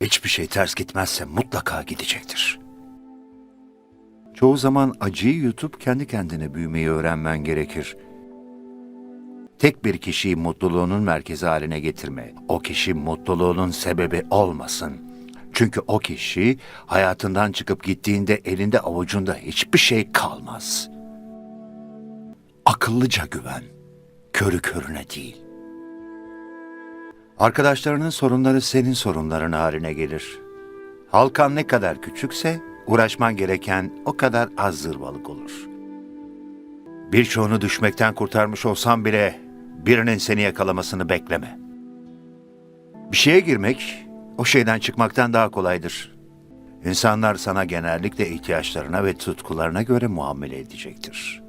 Hiçbir şey ters gitmezse mutlaka gidecektir. Çoğu zaman acıyı yutup kendi kendine büyümeyi öğrenmen gerekir. Tek bir kişiyi mutluluğunun merkezi haline getirme. O kişi mutluluğunun sebebi olmasın. Çünkü o kişi hayatından çıkıp gittiğinde elinde avucunda hiçbir şey kalmaz. Akıllıca güven, körü körüne değil. Arkadaşlarının sorunları senin sorunların haline gelir. Halkan ne kadar küçükse uğraşman gereken o kadar az zırvalık olur. Birçoğunu düşmekten kurtarmış olsan bile birinin seni yakalamasını bekleme. Bir şeye girmek o şeyden çıkmaktan daha kolaydır. İnsanlar sana genellikle ihtiyaçlarına ve tutkularına göre muamele edecektir.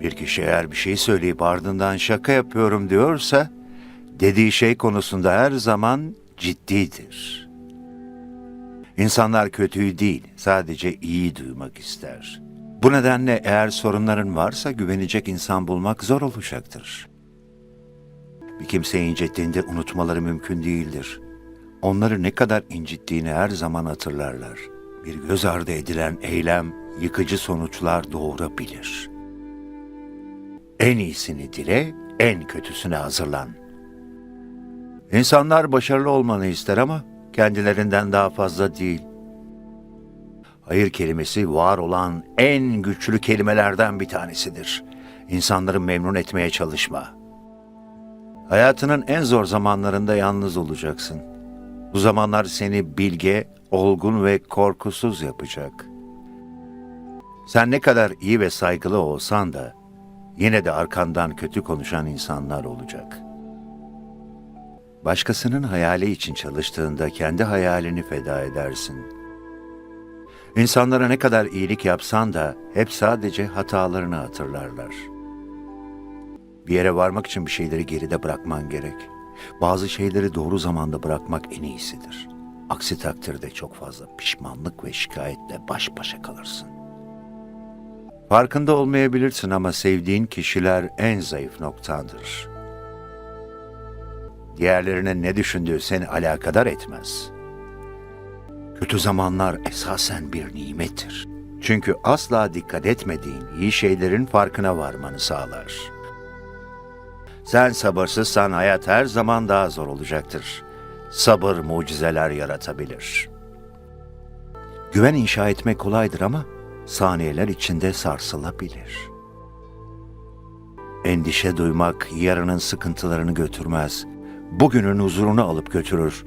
Bir kişi eğer bir şey söyleyip ardından şaka yapıyorum diyorsa, dediği şey konusunda her zaman ciddidir. İnsanlar kötüyü değil, sadece iyi duymak ister. Bu nedenle eğer sorunların varsa güvenecek insan bulmak zor olacaktır. Bir kimseyi incittiğinde unutmaları mümkün değildir. Onları ne kadar incittiğini her zaman hatırlarlar. Bir göz ardı edilen eylem yıkıcı sonuçlar doğurabilir. En iyisini dile, en kötüsüne hazırlan. İnsanlar başarılı olmanı ister ama kendilerinden daha fazla değil. Hayır kelimesi var olan en güçlü kelimelerden bir tanesidir. İnsanları memnun etmeye çalışma. Hayatının en zor zamanlarında yalnız olacaksın. Bu zamanlar seni bilge, olgun ve korkusuz yapacak. Sen ne kadar iyi ve saygılı olsan da yine de arkandan kötü konuşan insanlar olacak. Başkasının hayali için çalıştığında kendi hayalini feda edersin. İnsanlara ne kadar iyilik yapsan da hep sadece hatalarını hatırlarlar. Bir yere varmak için bir şeyleri geride bırakman gerek. Bazı şeyleri doğru zamanda bırakmak en iyisidir. Aksi takdirde çok fazla pişmanlık ve şikayetle baş başa kalırsın. Farkında olmayabilirsin ama sevdiğin kişiler en zayıf noktandır. Diğerlerinin ne düşündüğü seni alakadar etmez. Kötü zamanlar esasen bir nimettir. Çünkü asla dikkat etmediğin iyi şeylerin farkına varmanı sağlar. Sen sabırsızsan hayat her zaman daha zor olacaktır. Sabır mucizeler yaratabilir. Güven inşa etmek kolaydır ama saniyeler içinde sarsılabilir. Endişe duymak yarının sıkıntılarını götürmez. Bugünün huzurunu alıp götürür.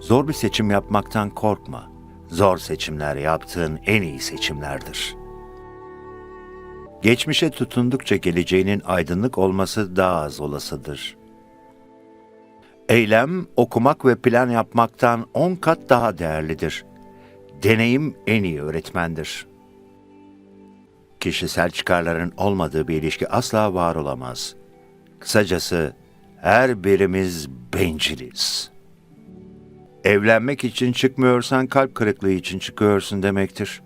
Zor bir seçim yapmaktan korkma. Zor seçimler yaptığın en iyi seçimlerdir. Geçmişe tutundukça geleceğinin aydınlık olması daha az olasıdır. Eylem, okumak ve plan yapmaktan on kat daha değerlidir. Deneyim en iyi öğretmendir. Kişisel çıkarların olmadığı bir ilişki asla var olamaz. Kısacası her birimiz benciliz. Evlenmek için çıkmıyorsan kalp kırıklığı için çıkıyorsun demektir.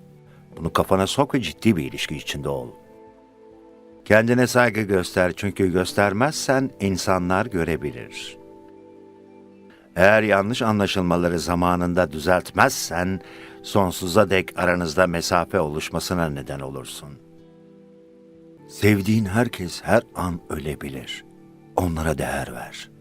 Bunu kafana sok ve ciddi bir ilişki içinde ol. Kendine saygı göster çünkü göstermezsen insanlar görebilir. Eğer yanlış anlaşılmaları zamanında düzeltmezsen sonsuza dek aranızda mesafe oluşmasına neden olursun. Sevdiğin herkes her an ölebilir. Onlara değer ver.